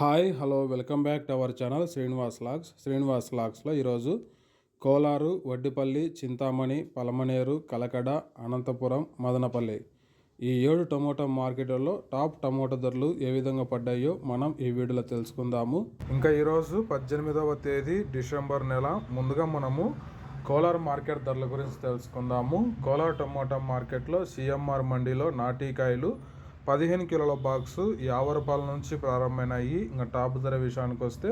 Hi hello welcome back to our channel Srinivas logs. Srinivas లాగ్స్లో ఈరోజు కోలారు వడ్డిపల్లి చింతామణి పలమనేరు కలకడ అనంతపురం మదనపల్లి ఈ ఏడు tomato మార్కెట్లలో టాప్ టమోటా ధరలు ఏ విధంగా పడ్డాయో మనం ఈ వీడియోలో తెలుసుకుందాము. ఇంకా ఈరోజు పద్దెనిమిదవ తేదీ డిసెంబర్ నెల. ముందుగా మనము కోలార్ మార్కెట్ ధరల గురించి తెలుసుకుందాము. కోలార్ టమోటా మార్కెట్లో సిఎంఆర్ మండీలో నాటికాయలు పదిహేను కిలోల బాక్సు యాభై రూపాయల నుంచి ప్రారంభమైనాయి. ఇంకా టాప్ ధర విషయానికి వస్తే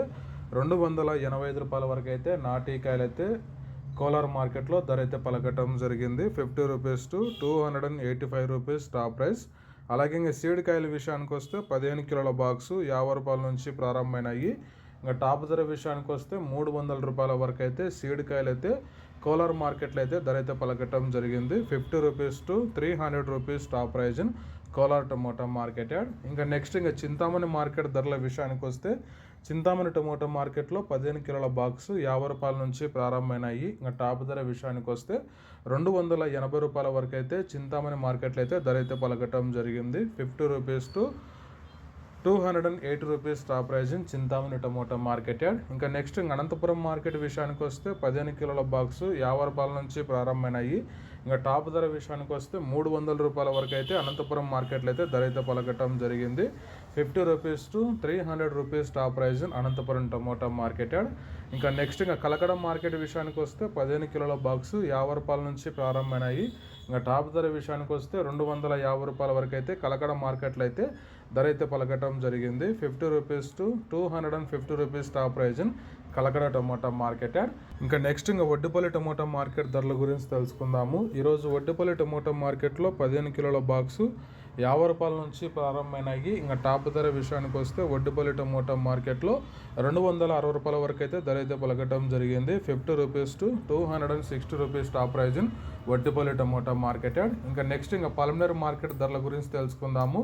రెండు వందల ఎనభై ఐదు రూపాయల వరకు అయితే నాటికాయలు అయితే కోలార్ మార్కెట్లో ధర అయితే పలకటం జరిగింది. Fifty rupees to two hundred and eighty five rupees top price. అలాగే ఇంకా సీడ్ కాయల విషయానికి వస్తే పదిహేను కిలోల బాక్సు యాభై రూపాయల నుంచి ప్రారంభమైనాయి. ఇంకా టాప్ ధర విషయానికి వస్తే మూడు వందల రూపాయల వరకు అయితే సీడ్ కాయలు అయితే కోలార్ మార్కెట్లో అయితే ధర అయితే పలకటం జరిగింది. Fifty rupees to three hundred rupees top price Kolar tomato market yard ఇంకా నెక్స్ట్ ఇంకా చింతామణి మార్కెట్ ధరల విషయానికి వస్తే చింతామణి టమోటా మార్కెట్లో పదిహేను కిలోల బాక్స్ యాభై రూపాయల నుంచి ప్రారంభమైనాయి. ఇంకా టాప్ ధర విషయానికి వస్తే రెండు వందల ఎనభై రూపాయల వరకు అయితే చింతామణి మార్కెట్లో అయితే ధర అయితే పలకటం జరిగింది. Fifty rupees to two hundred and eighty rupees top price in Chintamani tomato market yard ఇంకా నెక్స్ట్ అనంతపురం మార్కెట్ విషయానికి వస్తే పదిహేను కిలోల బాక్స్ యాభై రూపాయల నుంచి ప్రారంభమైనాయి. ఇంకా టాప్ ధర విషయానికి వస్తే మూడు వందల రూపాయల వరకు అయితే అనంతపురం మార్కెట్లో అయితే ధర అయితే పలకటం జరిగింది. Fifty rupees to three hundred rupees top price Anantapuram tomato market ఇంకా నెక్స్ట్ ఇంకా కలకడం మార్కెట్ విషయానికి వస్తే పదిహేను కిలోల బాక్స్ యాభై రూపాయల నుంచి ప్రారంభమైనాయి. ఇంకా టాప్ ధర విషయానికి వస్తే రెండు వందల యాభై రూపాయల వరకు అయితే కలకడ మార్కెట్లో అయితే ధర అయితే పలకటం జరిగింది. Fifty rupees to two hundred and fifty rupees top price Kalakada tomato market yard ఇంకా నెక్స్ట్ ఇంకా వడ్డుపల్లి టమోటా మార్కెట్ ధరల గురించి తెలుసుకుందాము. ఈరోజు వడ్డుపల్లి టమోటా మార్కెట్లో పదిహేను కిలోల బాక్సు యాభై రూపాయల నుంచి ప్రారంభమైనాయి. ఇంకా టాప్ ధర విషయానికి వస్తే వడ్డిపల్లి టమోటా మార్కెట్లో రెండు వందల అరవై రూపాయల వరకు అయితే ధర అయితే పలకటం జరిగింది. Fifty rupees to two hundred and sixty rupees top price Vaddipalli tomato market yard. ఇంకా నెక్స్ట్ ఇంకా పలమనేరు మార్కెట్ ధరల గురించి తెలుసుకుందాము.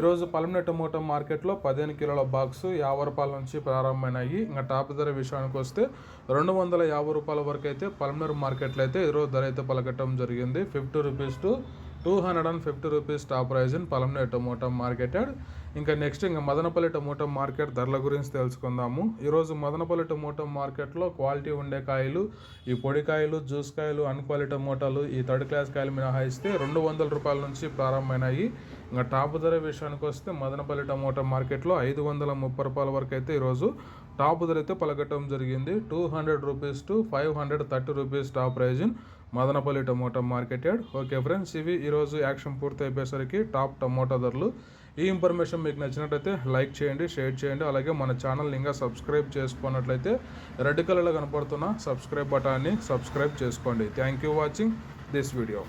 ఈరోజు పలమనేరు టమోటా మార్కెట్లో పదిహేను కిలోల బాక్స్ యాభై రూపాయల నుంచి ప్రారంభమైనాయి. ఇంకా టాప్ ధర విషయానికి వస్తే రెండు వందల యాభై రూపాయల వరకు అయితే పలమనేరు మార్కెట్లో అయితే ఈరోజు ధర అయితే పలకటం జరిగింది. Fifty rupees to two hundred and fifty rupees top price in Palamaner tomato market yard. ఇంకా నెక్స్ట్ ఇంకా మదనపల్లి టమోటా మార్కెట్ ధరల గురించి తెలుసుకుందాము. ఈరోజు మదనపల్లి టమోటా మార్కెట్లో క్వాలిటీ ఉండే కాయలు ఈ పొడి కాయలు జ్యూస్ కాయలు అన్క్వాలిటీ టమోటాలు ఈ థర్డ్ క్లాస్ కాయలు మినహాయిస్తే రెండు వందల రూపాయల నుంచి ప్రారంభమైనాయి. ఇంకా టాప్ ధర విషయానికి వస్తే మదనపల్లి టమోటా మార్కెట్లో ఐదు వందల ముప్పై రూపాయల వరకు అయితే ఈరోజు టాప్ ధర అయితే పలకటం జరిగింది. Two hundred rupees to five hundred thirty rupees top price Madanapalle tomato market yard okay friends ఇవి ఈరోజు యాక్షన్ పూర్తి అయిపోయేసరికి టాప్ టమోటా ధరలు. ఈ ఇన్ఫర్మేషన్ మీకు నచ్చినట్లయితే లైక్ చేయండి షేర్ చేయండి. అలాగే మన ఛానల్ ఇంకా సబ్స్క్రైబ్ చేసుకున్నట్లయితే రెడ్ కలర్లో కనపడుతున్న సబ్స్క్రైబ్ బటాన్ని సబ్స్క్రైబ్ చేసుకోండి. Thank you watching this video.